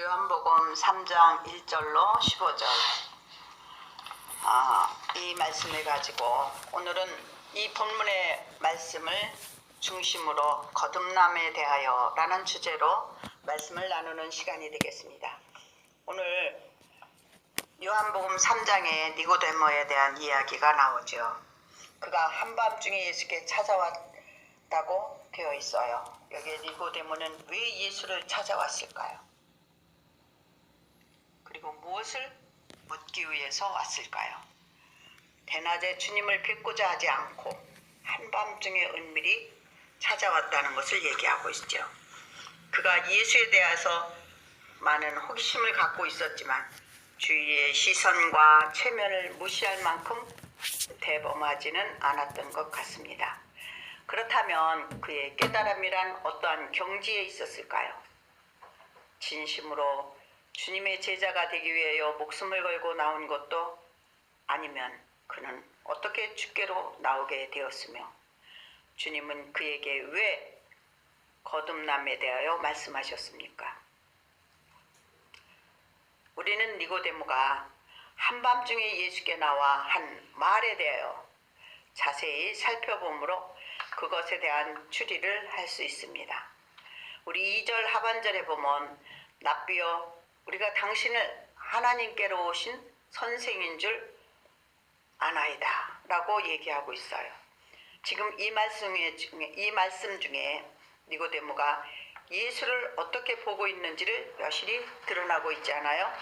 요한복음 3장 1절로 15절 아, 이 말씀을 가지고 오늘은 이 본문의 말씀을 중심으로 거듭남에 대하여 라는 주제로 말씀을 나누는 시간이 되겠습니다. 오늘 요한복음 3장에 니고데모에 대한 이야기가 나오죠. 그가 한밤중에 예수께 찾아왔다고 되어 있어요. 여기에 니고데모는 왜 예수를 찾아왔을까요? 그리고 무엇을 묻기 위해서 왔을까요? 대낮에 주님을 뵙고자 하지 않고 한밤중에 은밀히 찾아왔다는 것을 얘기하고 있죠. 그가 예수에 대해서 많은 호기심을 갖고 있었지만 주위의 시선과 체면을 무시할 만큼 대범하지는 않았던 것 같습니다. 그렇다면 그의 깨달음이란 어떠한 경지에 있었을까요? 진심으로 주님의 제자가 되기 위하여 목숨을 걸고 나온 것도 아니면 그는 어떻게 죽게로 나오게 되었으며 주님은 그에게 왜 거듭남에 대하여 말씀하셨습니까? 우리는 니고데모가 한밤중에 예수께 나와 한 말에 대하여 자세히 살펴보므로 그것에 대한 추리를 할 수 있습니다. 우리 2절 하반절에 보면 납비여 우리가 당신을 하나님께로 오신 선생인 줄 아나이다 라고 얘기하고 있어요. 지금 이 말씀 중에, 이 말씀 중에 니고데모가 예수를 어떻게 보고 있는지를 여실히 드러나고 있지 않아요?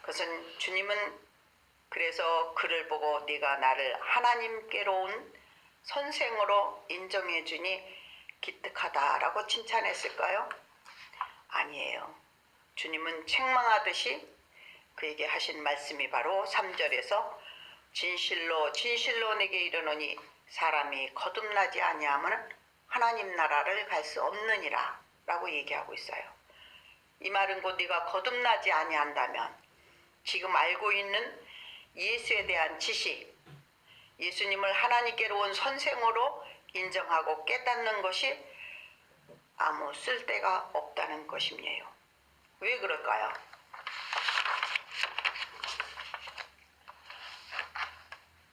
그것은 주님은 그래서 그를 보고 네가 나를 하나님께로 온 선생으로 인정해 주니 기특하다라고 칭찬했을까요? 아니에요. 주님은 책망하듯이 그에게 하신 말씀이 바로 3절에서 진실로 진실로 내게 이르노니 사람이 거듭나지 아니하면 하나님 나라를 갈 수 없느니라 라고 얘기하고 있어요. 이 말은 곧 네가 거듭나지 아니한다면 지금 알고 있는 예수에 대한 지식, 예수님을 하나님께로 온 선생으로 인정하고 깨닫는 것이 아무 쓸데가 없다는 것임이에요. 왜 그럴까요?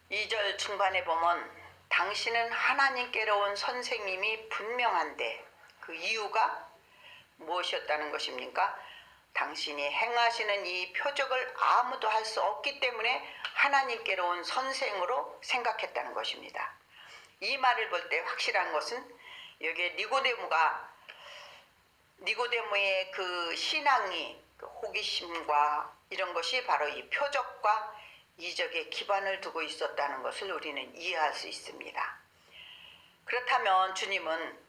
이 절 중반에 보면 당신은 하나님께로 온 선생님이 분명한데 그 이유가 무엇이었다는 것입니까? 당신이 행하시는 이 표적을 아무도 할 수 없기 때문에 하나님께로 온 선생으로 생각했다는 것입니다. 이 말을 볼 때 확실한 것은 여기에 니고데모가 니고데모의 그 신앙이 그 호기심과 이런 것이 바로 이 표적과 이적에 기반을 두고 있었다는 것을 우리는 이해할 수 있습니다. 그렇다면 주님은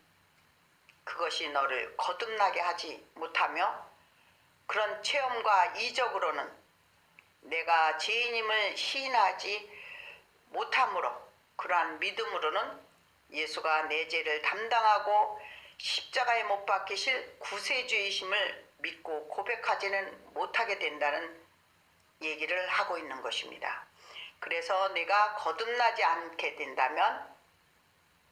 그것이 너를 거듭나게 하지 못하며 그런 체험과 이적으로는 내가 죄인임을 시인하지 못함으로 그러한 믿음으로는 예수가 내 죄를 담당하고 십자가에 못 박히실 구세주이심을 믿고 고백하지는 못하게 된다는 얘기를 하고 있는 것입니다. 그래서 내가 거듭나지 않게 된다면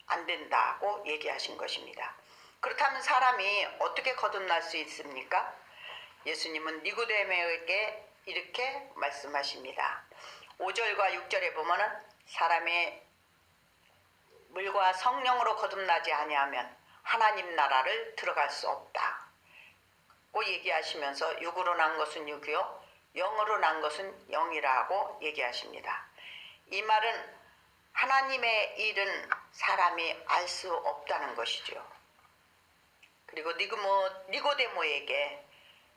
안 된다고 얘기하신 것입니다. 그렇다면 사람이 어떻게 거듭날 수 있습니까? 예수님은 니고데모에게 이렇게 말씀하십니다. 5절과 6절에 보면은 사람의 물과 성령으로 거듭나지 아니하면 하나님 나라를 들어갈 수 없다. 고 얘기하시면서 육으로 난 것은 육이요 영으로 난 것은 영이라고 얘기하십니다. 이 말은 하나님의 일은 사람이 알 수 없다는 것이죠. 그리고 니고모, 니고데모에게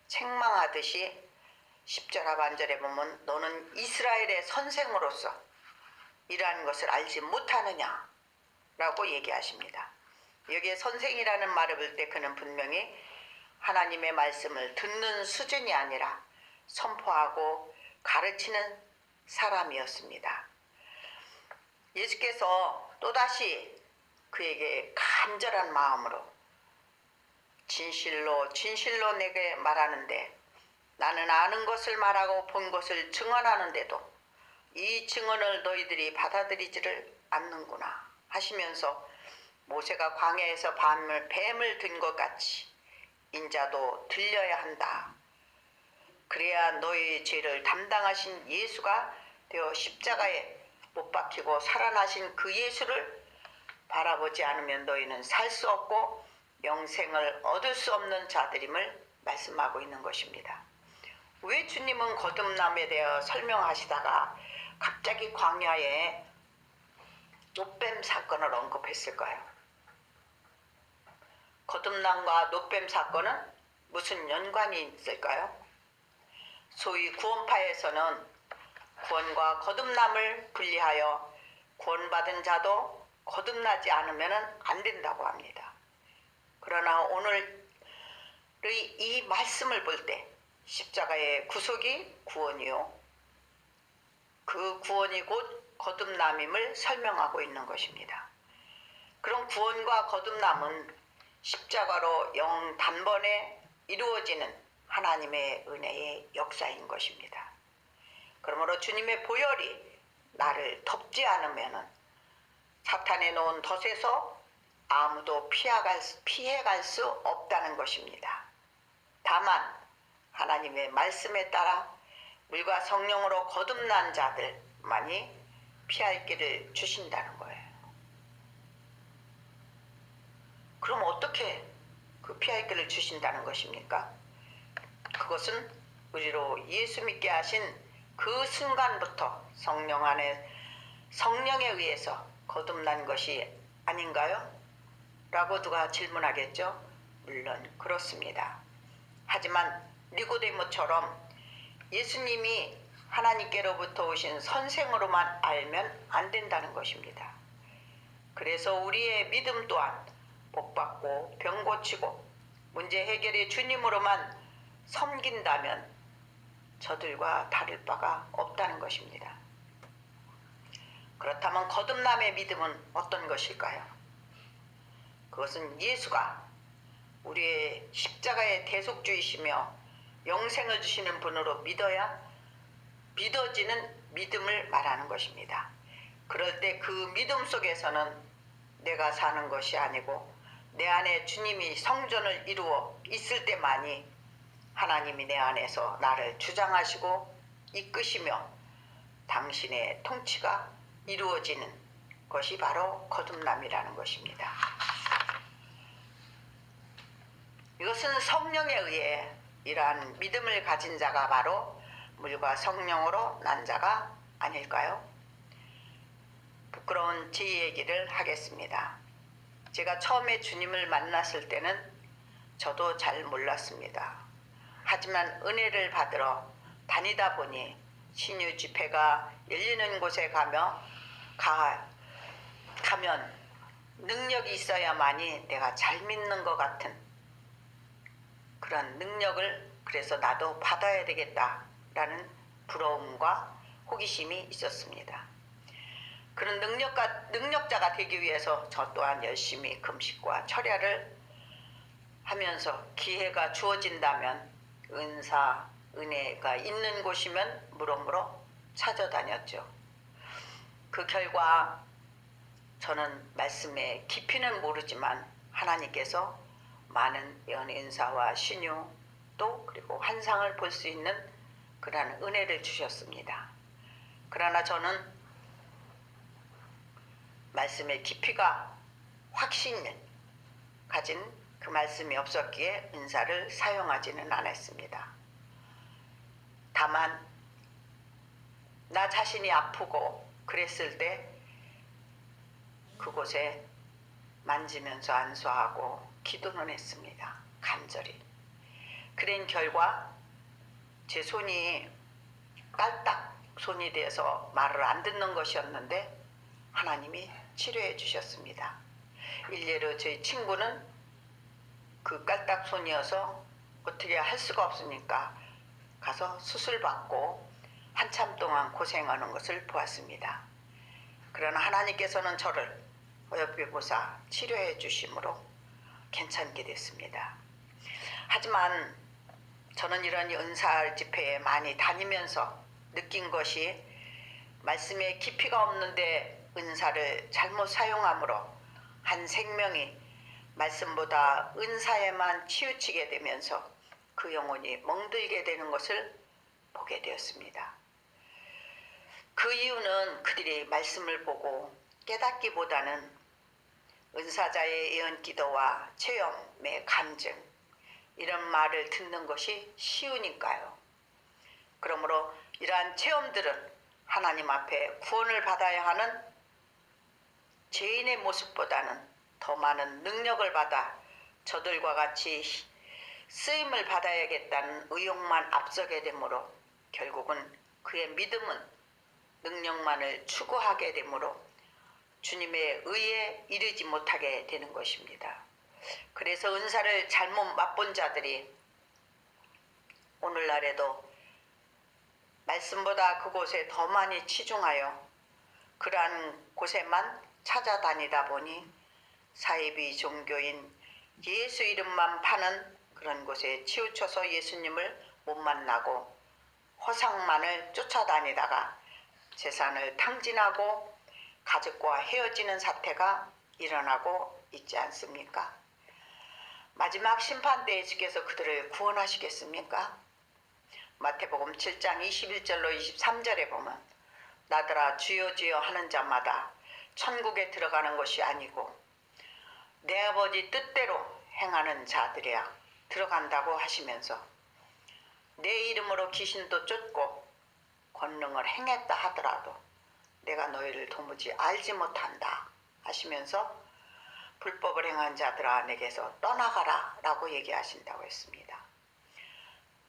책망하듯이 10절 하반절에 보면 너는 이스라엘의 선생으로서 이러한 것을 알지 못하느냐 라고 얘기하십니다. 여기에 선생이라는 말을 볼 때 그는 분명히 하나님의 말씀을 듣는 수준이 아니라 선포하고 가르치는 사람이었습니다. 예수께서 또다시 그에게 간절한 마음으로 진실로 진실로 내게 말하는데 나는 아는 것을 말하고 본 것을 증언하는데도 이 증언을 너희들이 받아들이지를 않는구나 하시면서 모세가 광야에서 뱀을 뱀을 든 것 같이 인자도 들려야 한다. 그래야 너의 죄를 담당하신 예수가 되어 십자가에 못 박히고 살아나신 그 예수를 바라보지 않으면 너희는 살 수 없고 영생을 얻을 수 없는 자들임을 말씀하고 있는 것입니다. 왜 주님은 거듭남에 대해 설명하시다가 갑자기 광야에 노뱀 사건을 언급했을까요? 거듭남과 노뱀 사건은 무슨 연관이 있을까요? 소위 구원파에서는 구원과 거듭남을 분리하여 구원받은 자도 거듭나지 않으면 안 된다고 합니다. 그러나 오늘의 이 말씀을 볼 때 십자가의 구속이 구원이요. 그 구원이 곧 거듭남임을 설명하고 있는 것입니다. 그런 구원과 거듭남은 십자가로 영 단번에 이루어지는 하나님의 은혜의 역사인 것입니다. 그러므로 주님의 보혈이 나를 덮지 않으면 사탄의 놓은 덫에서 아무도 피해갈, 피해갈 수 없다는 것입니다. 다만 하나님의 말씀에 따라 물과 성령으로 거듭난 자들만이 피할 길을 주신다는 거예요. 그럼 어떻게 그 피할 길을 주신다는 것입니까? 그것은 우리로 예수 믿게 하신 그 순간부터 성령 안에 성령에 의해서 거듭난 것이 아닌가요? 라고 누가 질문하겠죠? 물론 그렇습니다. 하지만 니고데모처럼 예수님이 하나님께로부터 오신 선생으로만 알면 안 된다는 것입니다. 그래서 우리의 믿음 또한 복받고 병 고치고 문제 해결의 주님으로만 섬긴다면 저들과 다를 바가 없다는 것입니다. 그렇다면 거듭남의 믿음은 어떤 것일까요? 그것은 예수가 우리의 십자가의 대속주이시며 영생을 주시는 분으로 믿어야 믿어지는 믿음을 말하는 것입니다. 그럴 때 그 믿음 속에서는 내가 사는 것이 아니고 내 안에 주님이 성전을 이루어 있을 때만이 하나님이 내 안에서 나를 주장하시고 이끄시며 당신의 통치가 이루어지는 것이 바로 거듭남이라는 것입니다. 이것은 성령에 의해 이러한 믿음을 가진 자가 바로 물과 성령으로 난 자가 아닐까요? 부끄러운 제 얘기를 하겠습니다. 제가 처음에 주님을 만났을 때는 저도 잘 몰랐습니다. 하지만 은혜를 받으러 다니다 보니 신유 집회가 열리는 곳에 가며 가, 가면 능력이 있어야만이 내가 잘 믿는 것 같은 그런 능력을 그래서 나도 받아야 되겠다라는 부러움과 호기심이 있었습니다. 그런 능력가, 능력자가 되기 위해서 저 또한 열심히 금식과 철야를 하면서 기회가 주어진다면 은사, 은혜가 있는 곳이면 무럭무럭 찾아다녔죠. 그 결과 저는 말씀의 깊이는 모르지만 하나님께서 많은 연인사와 신유 또 그리고 환상을 볼 수 있는 그러한 은혜를 주셨습니다. 그러나 저는 말씀의 깊이가 확신을 가진 그 말씀이 없었기에 은사를 사용하지는 않았습니다. 다만 나 자신이 아프고 그랬을 때 그곳에 만지면서 안수하고 기도는 했습니다. 간절히. 그런 결과 제 손이 깔딱 손이 돼서 말을 안 듣는 것이었는데 하나님이 치료해 주셨습니다. 일례로 저희 친구는 그 깔딱 손이어서 어떻게 할 수가 없으니까 가서 수술 받고 한참 동안 고생하는 것을 보았습니다. 그러나 하나님께서는 저를 어여삐 보사 치료해 주심으로 괜찮게 됐습니다. 하지만 저는 이런 은사 집회에 많이 다니면서 느낀 것이 말씀에 깊이가 없는데 은사를 잘못 사용함으로 한 생명이 말씀보다 은사에만 치우치게 되면서 그 영혼이 멍들게 되는 것을 보게 되었습니다. 그 이유는 그들이 말씀을 보고 깨닫기보다는 은사자의 예언 기도와 체험의 간증 이런 말을 듣는 것이 쉬우니까요. 그러므로 이러한 체험들은 하나님 앞에 구원을 받아야 하는 죄인의 모습보다는 더 많은 능력을 받아 저들과 같이 쓰임을 받아야겠다는 의욕만 앞서게 되므로 결국은 그의 믿음은 능력만을 추구하게 되므로 주님의 의에 이르지 못하게 되는 것입니다. 그래서 은사를 잘못 맛본 자들이 오늘날에도 말씀보다 그곳에 더 많이 치중하여 그러한 곳에만 찾아다니다 보니 사이비 종교인 예수 이름만 파는 그런 곳에 치우쳐서 예수님을 못 만나고 허상만을 쫓아다니다가 재산을 탕진하고 가족과 헤어지는 사태가 일어나고 있지 않습니까? 마지막 심판대에 주께서 그들을 구원하시겠습니까? 마태복음 7장 21절로 23절에 보면 나더라 주여 주여 하는 자마다 천국에 들어가는 것이 아니고 내 아버지 뜻대로 행하는 자들이야 들어간다고 하시면서 내 이름으로 귀신도 쫓고 권능을 행했다 하더라도 내가 너희를 도무지 알지 못한다 하시면서 불법을 행한 자들아 내게서 떠나가라 라고 얘기하신다고 했습니다.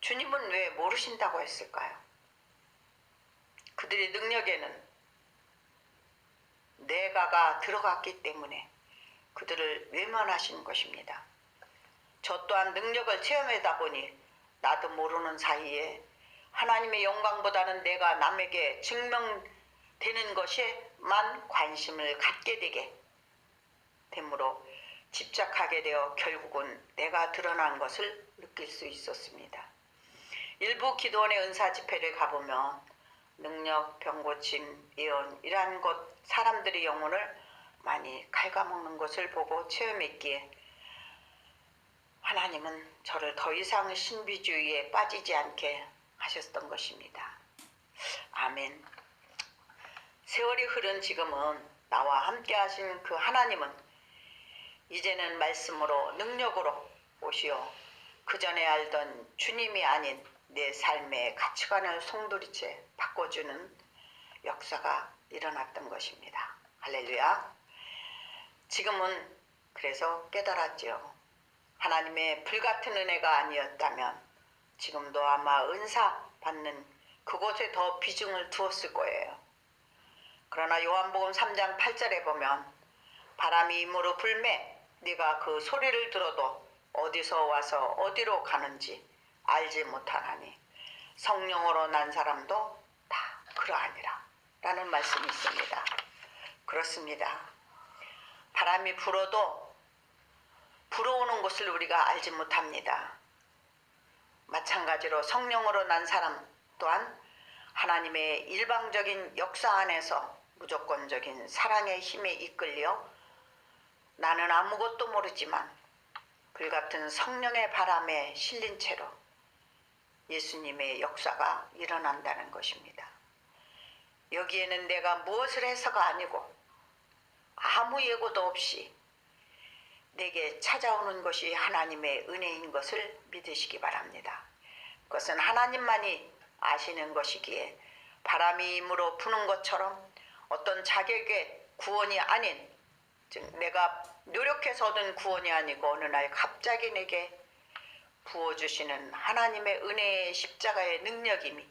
주님은 왜 모르신다고 했을까요? 그들의 능력에는 내가가 들어갔기 때문에 그들을 외면하신 것입니다. 저 또한 능력을 체험하다 보니 나도 모르는 사이에 하나님의 영광보다는 내가 남에게 증명되는 것에만 관심을 갖게 되게 되므로 집착하게 되어 결국은 내가 드러난 것을 느낄 수 있었습니다. 일부 기도원의 은사 집회를 가보면 능력, 병고침, 예언 이러한 것 사람들의 영혼을 많이 갉아먹는 것을 보고 체험했기에 하나님은 저를 더 이상 신비주의에 빠지지 않게 하셨던 것입니다. 아멘. 세월이 흐른 지금은 나와 함께 하신 그 하나님은 이제는 말씀으로 능력으로 오시어 그 전에 알던 주님이 아닌 내 삶의 가치관을 송두리째 바꿔주는 역사가 일어났던 것입니다. 할렐루야. 지금은 그래서 깨달았지요. 하나님의 불같은 은혜가 아니었다면 지금도 아마 은사 받는 그곳에 더 비중을 두었을 거예요. 그러나 요한복음 3장 8절에 보면 바람이 임으로 불매 네가 그 소리를 들어도 어디서 와서 어디로 가는지 알지 못하나니 성령으로 난 사람도 다 그러하니라 라는 말씀이 있습니다. 그렇습니다. 바람이 불어도 불어오는 것을 우리가 알지 못합니다. 마찬가지로 성령으로 난 사람 또한 하나님의 일방적인 역사 안에서 무조건적인 사랑의 힘에 이끌려 나는 아무것도 모르지만 불 같은 성령의 바람에 실린 채로 예수님의 역사가 일어난다는 것입니다. 여기에는 내가 무엇을 해서가 아니고 아무 예고도 없이 내게 찾아오는 것이 하나님의 은혜인 것을 믿으시기 바랍니다. 그것은 하나님만이 아시는 것이기에 바람이 임으로 부는 것처럼 어떤 자격의 구원이 아닌 즉 내가 노력해서 얻은 구원이 아니고 어느 날 갑자기 내게 부어주시는 하나님의 은혜의 십자가의 능력임이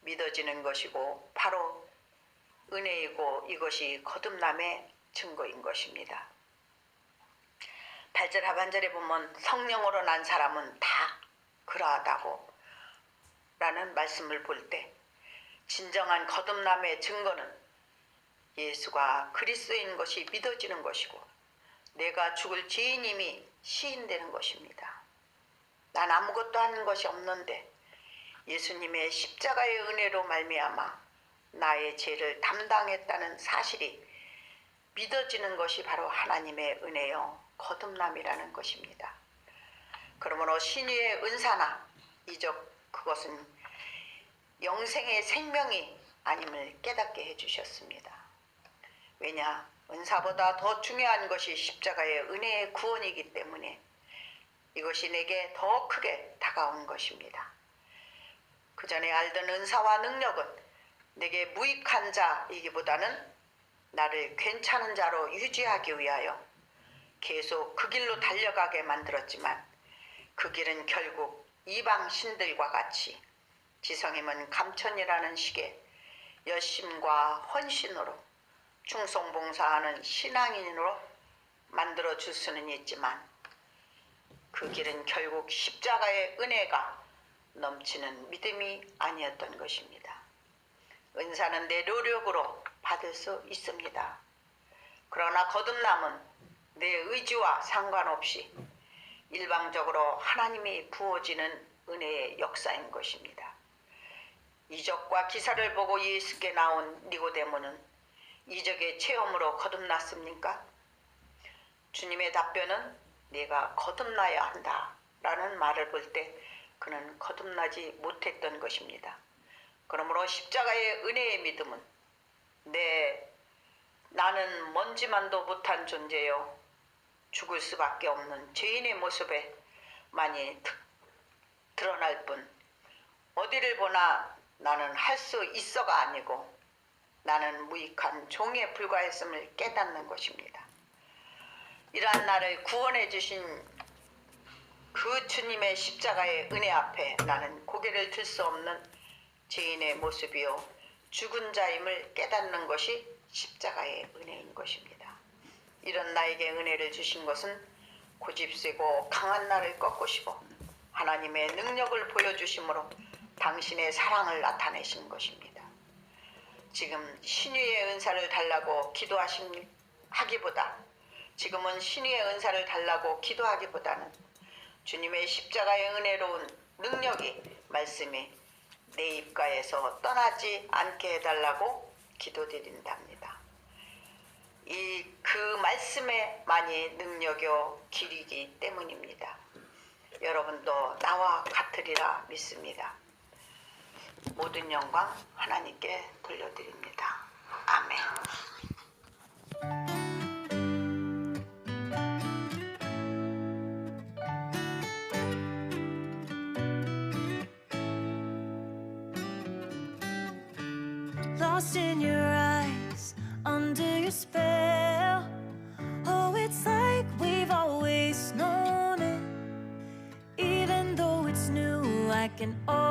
믿어지는 것이고 바로 은혜이고 이것이 거듭남의 증거인 것입니다. 8절 하반절에 보면 성령으로 난 사람은 다 그러하다고 라는 말씀을 볼 때 진정한 거듭남의 증거는 예수가 그리스도인 것이 믿어지는 것이고 내가 죽을 죄인임이 시인되는 것입니다. 난 아무것도 하는 것이 없는데 예수님의 십자가의 은혜로 말미암아 나의 죄를 담당했다는 사실이 믿어지는 것이 바로 하나님의 은혜요 거듭남이라는 것입니다. 그러므로 신유의 은사나 이적 그것은 영생의 생명이 아님을 깨닫게 해주셨습니다. 왜냐 은사보다 더 중요한 것이 십자가의 은혜의 구원이기 때문에 이것이 내게 더 크게 다가온 것입니다. 그 전에 알던 은사와 능력은 내게 무익한 자이기보다는 나를 괜찮은 자로 유지하기 위하여 계속 그 길로 달려가게 만들었지만 그 길은 결국 이방 신들과 같이 지성임은 감천이라는 식의 열심과 헌신으로 충성봉사하는 신앙인으로 만들어 줄 수는 있지만 그 길은 결국 십자가의 은혜가 넘치는 믿음이 아니었던 것입니다. 은사는 내 노력으로 받을 수 있습니다. 그러나 거듭남은 내 의지와 상관없이 일방적으로 하나님이 부어지는 은혜의 역사인 것입니다. 이적과 기사를 보고 예수께 나온 니고데모는 이적의 체험으로 거듭났습니까? 주님의 답변은 내가 거듭나야 한다 라는 말을 볼 때 그는 거듭나지 못했던 것입니다. 그러므로 십자가의 은혜의 믿음은 내 나는 먼지만도 못한 존재요 죽을 수밖에 없는 죄인의 모습에 많이 드- 드러날 뿐 어디를 보나 나는 할 수 있어가 아니고 나는 무익한 종에 불과했음을 깨닫는 것입니다. 이러한 나를 구원해 주신 그 주님의 십자가의 은혜 앞에 나는 고개를 들 수 없는 죄인의 모습이요 죽은 자임을 깨닫는 것이 십자가의 은혜인 것입니다. 이런 나에게 은혜를 주신 것은 고집세고 강한 나를 꺾으시고 하나님의 능력을 보여주심으로 당신의 사랑을 나타내신 것입니다. 지금 신유의 은사를 달라고 기도하신 하기보다 지금은 신유의 은사를 달라고 기도하기보다는 주님의 십자가의 은혜로운 능력이 말씀이 내 입가에서 떠나지 않게 해달라고 기도드린답니다. 이 그 말씀에 많이 능력여 길이기 때문입니다. 여러분도 나와 같으리라 믿습니다. 모든 영광 하나님께 돌려드립니다. 아멘. Lost in your eyes, under your spell. Oh, it's like we've always known it. Even though it's new, I can already